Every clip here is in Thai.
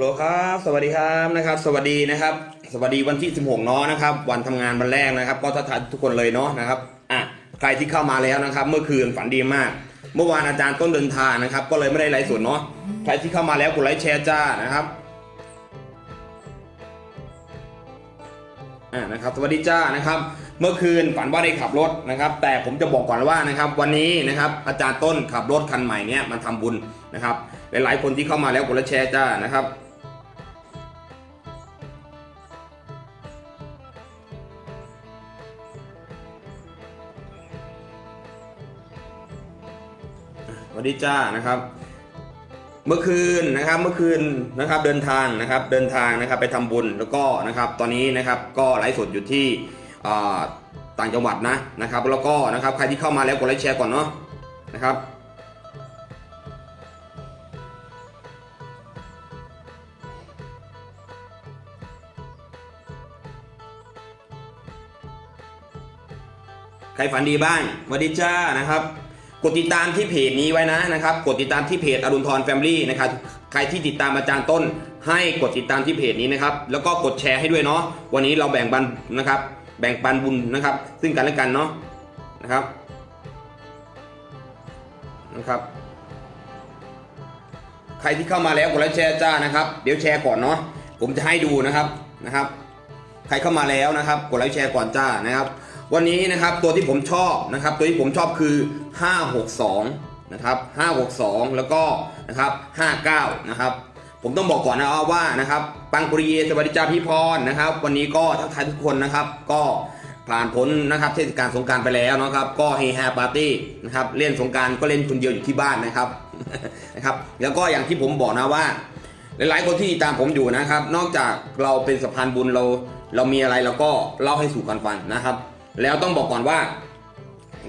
โหลครับ สวัสดีครับนะครับ สวัสดีนะครับ สวัสดีวันที่ 16เนาะนะครับ วันทำงานวันแรกนะครับ ก็ทักทายทุกคนเลยเนาะนะครับอะใครที่เข้ามาแล้วนะครับ เมื่อคืนฝันดีมาก เมื่อวานอาจารย์ต้นเดินทางนะครับ ก็เลยไม่ได้ไลฟ์สดเนาะใครที่เข้ามาแล้วกดไลค์แชร์จ้านะครับอ่านะครับสวัสดีจ้านะครับ เมื่อคืนฝันว่าได้ขับรถนะครับ แต่ผมจะบอกก่อนว่านะครับ วันนี้นะครับอาจารย์ต้นขับรถคันใหม่เนี้ยมาทำบุญนะครับหลายๆคนที่เข้ามาแล้วกดไลค์แชร์จ้านะครับ วัสดีจ้านะครับ เมื่อคืนนะครับเมื่อคืนนะครับเดินทางนะครับเดินทางนะครับไปทำบุญแล้วก็นะครับตอนนี้นะครับก็ไลฟ์สดอยู่ที่ต่างจังหวัดนะนะครับแล้วก็นะครับใครที่เข้ามาแล้วกดไลค์แชร์ก่อนเนาะนะครับใครฝันดีบ้างสวัสดีจ้านะครับ กดติดตามที่เพจนี้ไว้นะนะครับ กดติดตามที่เพจอรุณทรแฟมิลี่นะครับ ใครที่ติดตามอาจารย์ต้น ให้กดติดตามที่เพจนี้นะครับ แล้วก็กดแชร์ให้ด้วยเนาะ วันนี้เราแบ่งปันนะครับ แบ่งปันบุญนะครับ ซึ่งกันและกันเนาะ นะครับ นะครับ ใครที่เข้ามาแล้วกดไลค์แชร์จ้านะครับ เดี๋ยวแชร์ก่อนเนาะ ผมจะให้ดูนะครับ นะครับ ใครเข้ามาแล้วนะครับ กดไลค์แชร์ก่อนจ้านะครับ วันนี้นะครับตัวที่ผมชอบนะครับ ตัวที่ผมชอบคือ 562 นะครับ 562 แล้วก็นะครับ 59 นะครับ ผมต้องบอกก่อนนะว่านะครับปังปุริเยสวัสดิจ้าพี่พรนะครับ วันนี้ก็ทักทายทุกคนนะครับ ก็ผ่านพ้นนะครับเทศกาลสงการไปแล้วนะครับ ก็เฮฮาปาร์ตี้นะครับเล่นสงการก็เล่นคนเดียวอยู่ที่บ้านนะครับนะครับ แล้วก็อย่างที่ผมบอกนะว่า หลายๆคนที่ตามผมอยู่นะครับ นอกจากเราเป็นสะพานบุญเรา เรามีอะไรเราก็เล่าให้สู่กันฟังนะครับ แล้วต้องบอกก่อนว่า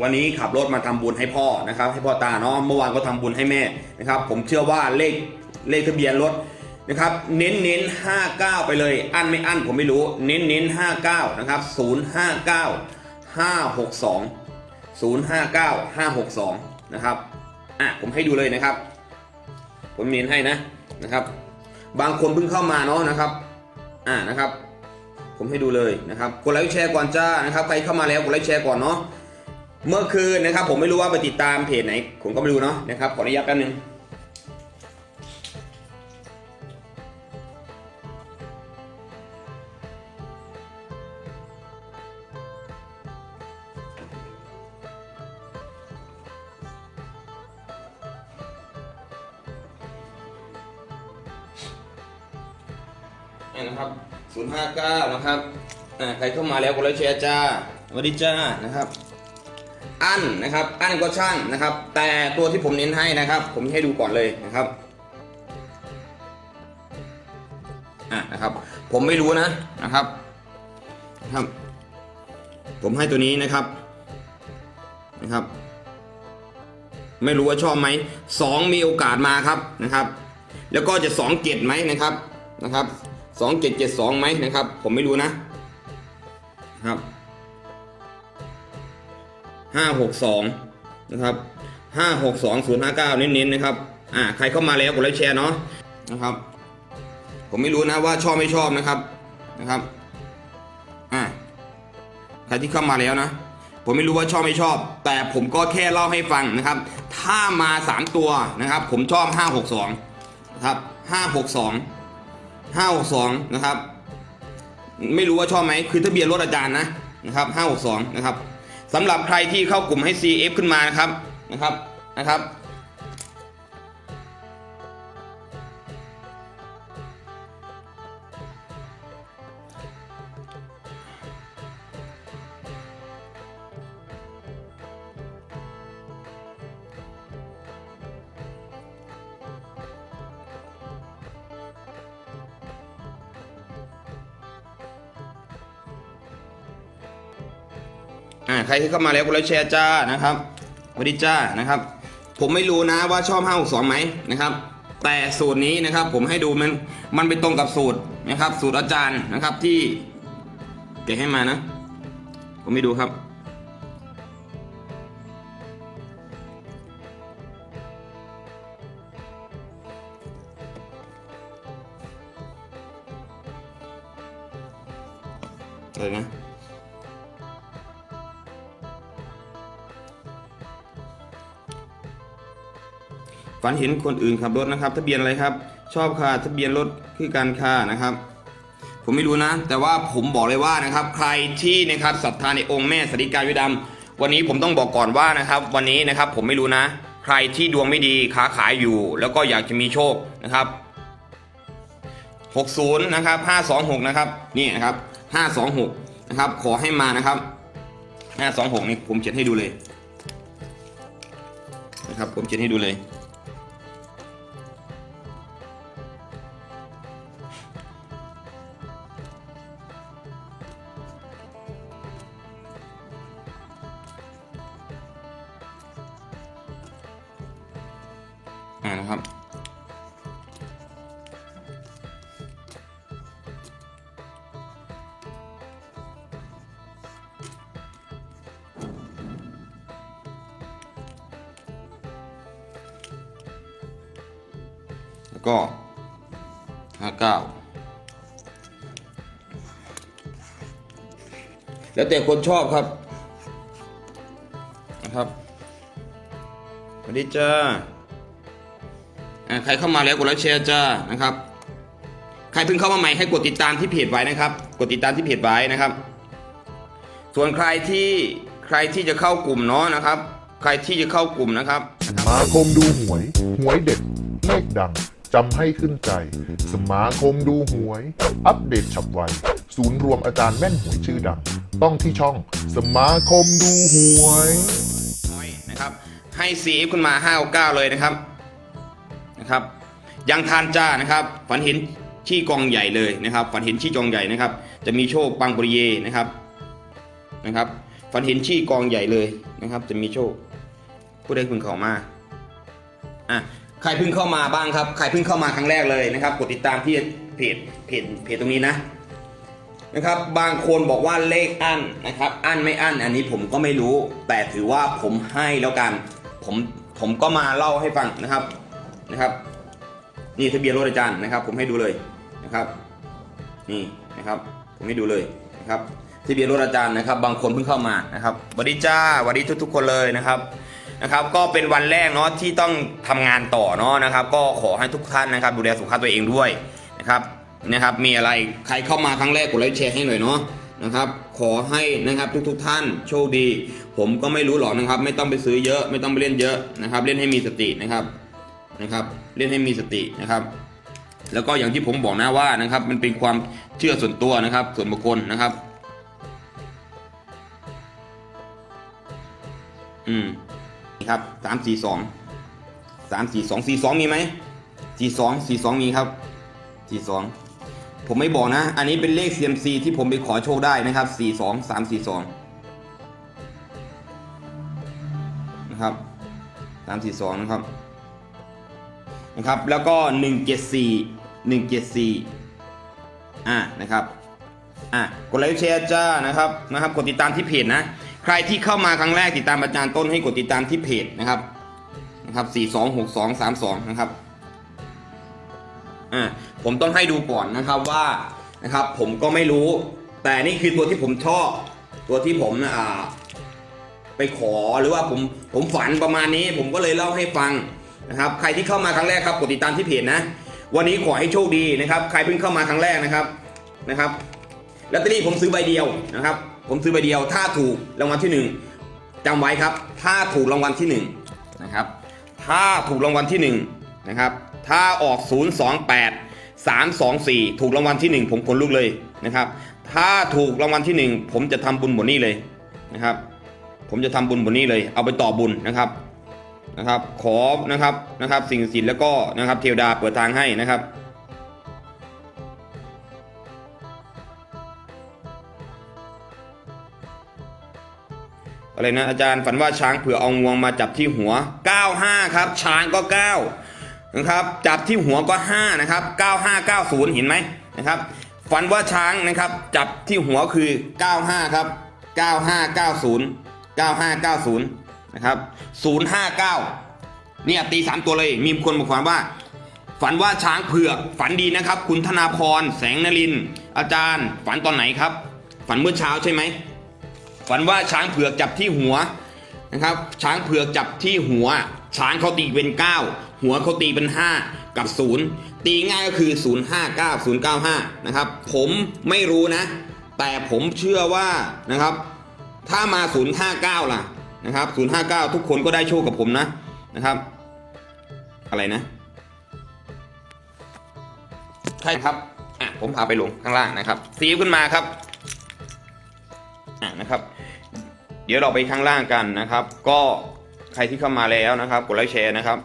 วันนี้ขับรถมาทำบุญให้พ่อนะครับ ให้พ่อตาเนาะเมื่อวานก็ทำบุญให้แม่นะครับ ผมเชื่อว่าเลขเลขทะเบียนรถนะครับเน้นเน้นห้าเก้าไปเลย อั้นไม่อั้นผมไม่รู้เน้นเน้นห้าเก้านะครับศูนย์ห้าเก้าห้าหกสองศูนย์ห้าเก้าห้าหกสองนะครับอะผมให้ดูเลยนะครับ ผมเน้นให้นะนะครับ บางคนเพิ่งเข้ามาเนาะนะครับ อ่านะครับ ผมให้ดูเลยนะครับกดไลค์แชร์ก่อนจ้านะครับใครเข้ามาแล้วกดไลค์แชร์ก่อนเนาะเมื่อคืนนะครับผมไม่รู้ว่าไปติดตามเพจไหน ผมก็ไม่รู้เนาะนะครับขออนุญาตแป๊บนึง มาแล้วกดไลค์แชร์จ้าสวัสดีจ้านะครับ อันนะครับ อันก็ช่างนะครับ แต่ตัวที่ผมเน้นให้นะครับ ผมให้ดูก่อนเลยนะครับอะนะครับ ผมไม่รู้นะนะครับนะครับ ผมให้ตัวนี้นะครับนะครับ ไม่รู้ว่าชอบไหมสองมีโอกาสมาครับนะครับ แล้วก็จะสองเจ็ดไหมนะครับนะครับสองเจ็ดเจ็ดสองไหมนะครับ ผมไม่รู้นะ ครับห้าหกสองนะครับห้าหกสองศูนย์ห้าเก้าเน้นๆนะครับอ่าใครเข้ามาแล้วกดไลค์แชร์เนาะนะครับ ผมไม่รู้นะว่าชอบไม่ชอบนะครับนะครับอ่าใครที่เข้ามาแล้วนะ ผมไม่รู้ว่าชอบไม่ชอบ แต่ผมก็แค่เล่าให้ฟังนะครับ ถ้ามาสามตัวนะครับ ผมชอบห้าหกสองนะครับห้าหกสองห้าหกสองนะครับ ไม่รู้ว่าชอบไหมคือทะเบียนรถอาจารย์นะนะครับห้าหกสองนะครับสำหรับใครที่เข้ากลุ่มให้ CF ขึ้นมานะครับนะครับนะครับ อ่าใครที่เข้ามาแล้วกดไลค์แชร์จ้านะครับสวัสดีจ้านะครับ ผมไม่รู้นะว่าชอบ5 6 2ไหมนะครับแต่สูตรนี้นะครับผมให้ดูมันมันไปตรงกับสูตรนะครับ สูตรอาจารย์นะครับที่แกให้มานะ ผมไม่ดูครับ อะไรนะ ฝันเห็นคนอื่นขับรถนะครับ ทะเบียนอะไรครับ ชอบค่ะทะเบียนรถคือการค่านะครับ ผมไม่รู้นะ แต่ว่าผมบอกเลยว่านะครับ ใครที่นะครับศรัทธาในองค์แม่สริกาวิดำวันนี้ผมต้องบอกก่อนว่านะครับ วันนี้นะครับผมไม่รู้นะ ใครที่ดวงไม่ดีค้าขายอยู่ แล้วก็อยากจะมีโชคนะครับ 60นะครับ526นะครับนี่นะครับ526นะครับขอให้มานะครับ526นี่ผมเขียนให้ดูเลยนะครับผมเขียนให้ดูเลยานะครับ แล้วก็ห้าเก้าแล้วแต่คนชอบครับนะครับสวัสดีจ้าอ่า ใครเข้ามาแล้วกดไลค์แชร์จ้านะครับ ใครเพิ่งเข้ามาใหม่ให้กดติดตามที่เพจไว้นะครับ กดติดตามที่เพจไว้นะครับ ส่วนใครที่ใครที่จะเข้ากลุ่มเนาะนะครับ ใครที่จะเข้ากลุ่มนะครับสมาคมดูหวย หวยเด็ดเลขดังจำให้ขึ้นใจ สมาคมดูหวย อัปเดตฉับไว ศูนย์รวมอาจารย์แม่นหวยชื่อดัง ต้องที่ช่องสมาคมดูหวยน้อยนะครับ ให้ CF ขึ้นมา5 9เลยนะครับ นะครับยังทานจ้านะครับ ฝันเห็นชี้กองใหญ่เลยนะครับ ฝันเห็นชี้กองใหญ่นะครับ จะมีโชคปังปริเยนะครับนะครับ ฝันเห็นชี้กองใหญ่เลยนะครับ จะมีโชค ผู้ใดพิ่งเข้ามาอะใครเพิ่งเข้ามาบ้างครับ ใครเพิ่งเข้ามาครั้งแรกเลยนะครับ กดติดตามที่เพจเพจเพจตรงนี้นะนะครับ บางคนบอกว่าเลขอั้นนะครับ อั้นไม่อั้นอันนี้ผมก็ไม่รู้ แต่ถือว่าผมให้แล้วกัน ผมผมก็มาเล่าให้ฟังนะครับ นะครับนี่ทะเบียนรถอาจารย์นะครับ ผมให้ดูเลยนะครับ นี่นะครับ ผมให้ดูเลยนะครับทะเบียนรถอาจารย์นะครับ บางคนเพิ่งเข้ามานะครับสวัสดีจ้าสวัสดีทุก ๆ คนเลยนะครับนะครับ ก็เป็นวันแรกเนาะที่ต้องทำงานต่อเนาะนะครับ ก็ขอให้ทุกท่านนะครับ ดูแลสุขภาพตัวเองด้วยนะครับนะครับ มีอะไรใครเข้ามาครั้งแรกกดไลค์แชร์ให้หน่อยเนาะนะครับ ขอให้นะครับทุกๆท่านโชคดี ผมก็ไม่รู้หรอกนะครับ ไม่ต้องไปซื้อเยอะ ไม่ต้องไปเล่นเยอะนะครับ เล่นให้มีสตินะครับ นะครับ เล่นให้มีสตินะครับแล้วก็อย่างที่ผมบอกนะว่านะครับมันเป็นความเชื่อส่วนตัวนะครับ ส่วนบุคคลนะครับอืมนี่ครับสามสี่สองสามสี่สองสี่สองมีไหมสี่สองสี่สองมีครับสี่สองผมไม่บอกนะ อันนี้เป็นเลข CMC ที่ผมไปขอโชคได้นะครับสี่สองสามสี่สองนะครับสามสี่สองนะครับ นะครับ แล้วก็หนึ่งเจ็ดสี่หนึ่งเจ็ดสี่อ่านะครับอะกดไลค์แชร์จ้านะครับนะครับกดติดตามที่เพจนะใครที่เข้ามาครั้งแรกติดตามอาจารย์ต้นให้กดติดตามที่เพจนะครับนะครับสี่สองหกสองสามสองนะครับอ่าผมต้องให้ดูก่อนนะครับว่านะครับ ผมก็ไม่รู้ แต่นี่คือตัวที่ผมชอบตัวที่ผมอ่าไปขอหรือว่าผมผมฝันประมาณนี้ ผมก็เลยเล่าให้ฟัง นะครับใครที่เข้ามาครั้งแรกครับกดติดตามที่เพจนะ วันนี้ขอให้โชคดีนะครับใครเพิ่งเข้ามาครั้งแรกนะครับนะครับลอตเตอรี่ผมซื้อใบเดียวนะครับ ผมซื้อใบเดียว ถ้าถูกรางวัลที่หนึ่งจำไว้ครับ ถ้าถูกรางวัลที่หนึ่งนะครับถ้าถูกรางวัลที่หนึ่งนะครับถ้าออก 028 324 ถูกรางวัลที่หนึ่งผมขนลุกเลยนะครับ ถ้าถูกรางวัลที่หนึ่งผมจะทำบุญบนนี้เลยนะครับ ผมจะทำบุญบนนี้เลย เอาไปต่อบุญนะครับ นะครับขอนะครับนะครับสิ่งศักดิ์สิทธิ์แล้วก็นะครับเทวดาเปิดทางให้นะครับอะไรนะอาจารย์ฝันว่าช้างเผื่อเอางวงมาจับที่หัว 95 ครับ ช้างก็ 9 นะครับ จับที่หัวก็ 5 นะครับ 9590 เห็นไหมนะครับ ฝันว่าช้างนะครับ จับที่หัวคือ 95 ครับ 9590 9590 นะครับ059เนี่ยตีสามตัวเลยมีคนบอกฝันว่า ฝันว่าช้างเผือก ฝันดีนะครับ คุณธนาพรแสงนรินทร์อาจารย์ ฝันตอนไหนครับ ฝันเมื่อเช้าใช่ไหมฝันว่าช้างเผือกจับที่หัวนะครับ ช้างเผือกจับที่หัว ช้างเขาตีเป็น 9 หัวเขาตีเป็น 5 กับ 0 ตีง่ายก็คือ 059 095 นะครับ ผมไม่รู้นะ แต่ผมเชื่อว่านะครับ ถ้ามา 059 ล่ะ นะครับ059 ทุกคนก็ได้โชคกับผมนะนะครับ อะไรนะใช่ครับอะผมพาไปลงข้างล่างนะครับซีฟขึ้นมาครับอะนะครับ เดี๋ยวเราไปข้างล่างกันนะครับ ก็ใครที่เข้ามาแล้วนะครับกดไลค์แชร์นะครับ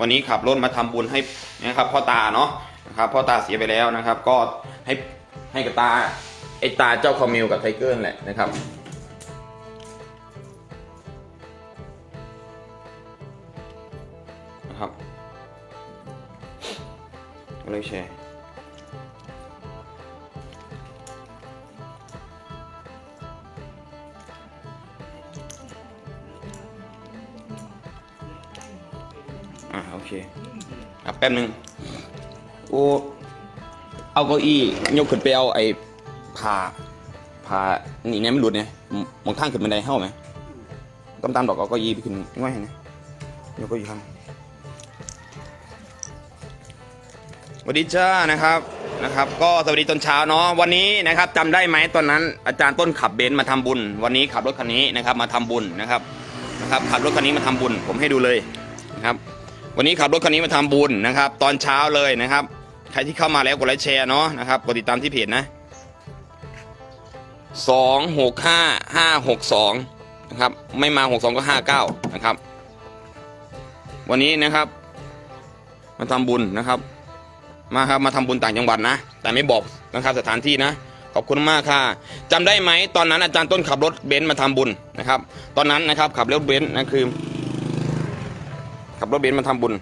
วันนี้ขับรถมาทำบุญให้นะครับพ่อตาเนาะนะครับพ่อตาเสียไปแล้วนะครับ ก็ให้ให้กับตาไอ้ตาเจ้าคอมิวกับไทเกอร์แหละนะครับ กดไลค์แชร์อ่าโอเคอะแป๊บนึงโอ้เอาเก้าอี้ยกขึ้นไปเอาไอ้ผ่าผ่านี่เนี่ยมันหลุดเนี่ยมองทางขึ้นบันไดเข้าไหมตามตามดอกเอาเก้าอี้ไปขึ้นง่ายนะยกเก้าอี้ข้าง สวัสดีจ้านะครับนะครับ ก็สวัสดีตอนเช้าเนาะวันนี้นะครับจำได้ไหมตอนนั้น อาจารย์ต้นขับเบนซ์มาทำบุญ วันนี้ขับรถคันนี้นะครับมาทำบุญนะครับนะครับขับรถคันนี้มาทำบุญ ผมให้ดูเลยนะครับวันนี้ขับรถคันนี้มาทำบุญนะครับ ตอนเช้าเลยนะครับ ใครที่เข้ามาแล้วกดไลค์แชร์เนาะนะครับกดติดตามที่เพจนะสองหกห้าห้าหกสองนะครับไม่มาหกสองก็ห้าเก้านะครับ วันนี้นะครับ มาทำบุญนะครับ มาครับมาทำบุญต่างจังหวัดนะ แต่ไม่บอกนะครับสถานที่นะ ขอบคุณมากค่ะจำได้ไหมตอนนั้นอาจารย์ต้นขับรถเบนซ์มาทำบุญนะครับ ตอนนั้นนะครับขับรถเบนซ์นะคือ ขับรถเบนซ์มาทำบุญ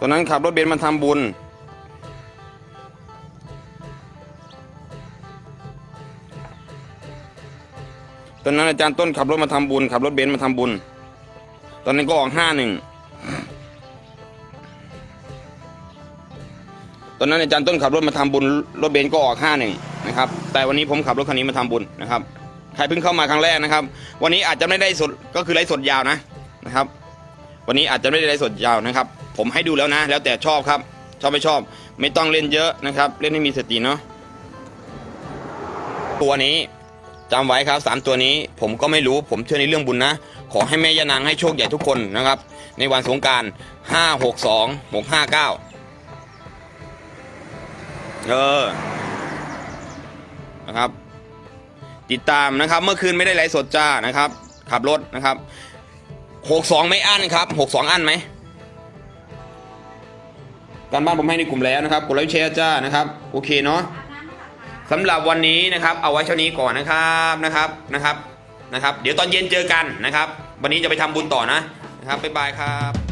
ตอนนั้นขับรถเบนซ์มาทำบุญ ตอนนั้นอาจารย์ต้นขับรถมาทำบุญขับรถเบนซ์มาทำบุญ ตอนนั้นก็ออกห้าหนึ่งตอนนั้นอาจารย์ต้นขับรถมาทำบุญรถเบนซ์ก็ออกห้าหนึ่งนะครับ แต่วันนี้ผมขับรถคันนี้มาทำบุญนะครับใครเพิ่งเข้ามาครั้งแรกนะครับ วันนี้อาจจะไม่ได้สดก็คือไลฟ์สดยาวนะนะครับ วันนี้อาจจะไม่ได้ไลฟ์สดยาวนะครับ ผมให้ดูแล้วนะ แล้วแต่ชอบครับ ชอบไม่ชอบ ไม่ต้องเล่นเยอะนะครับ เล่นให้มีสติเนาะตัวนี้ จำไว้ครับสามตัวนี้ผมก็ไม่รู้ผมเชื่อในเรื่องบุญนะ ขอให้แม่ยานางให้โชคใหญ่ทุกคนนะครับ ในวันสงการห้าหกสองหกห้าเก้าเออนะครับ ติดตามนะครับ เมื่อคืนไม่ได้ไลฟ์สดจ้านะครับ ขับรถนะครับหกสองไม่อั้นครับหกสองอั้นไหมการบ้านผมให้ในกลุ่มแล้วนะครับกดไลค์แชร์จ้านะครับ โอเคเนาะ สำหรับวันนี้นะครับ เอาไว้เท่านี้ก่อนนะครับนะครับนะครับนะครับ เดี๋ยวตอนเย็นเจอกันนะครับ วันนี้จะไปทำบุญต่อนะนะครับบ๊ายบายครับ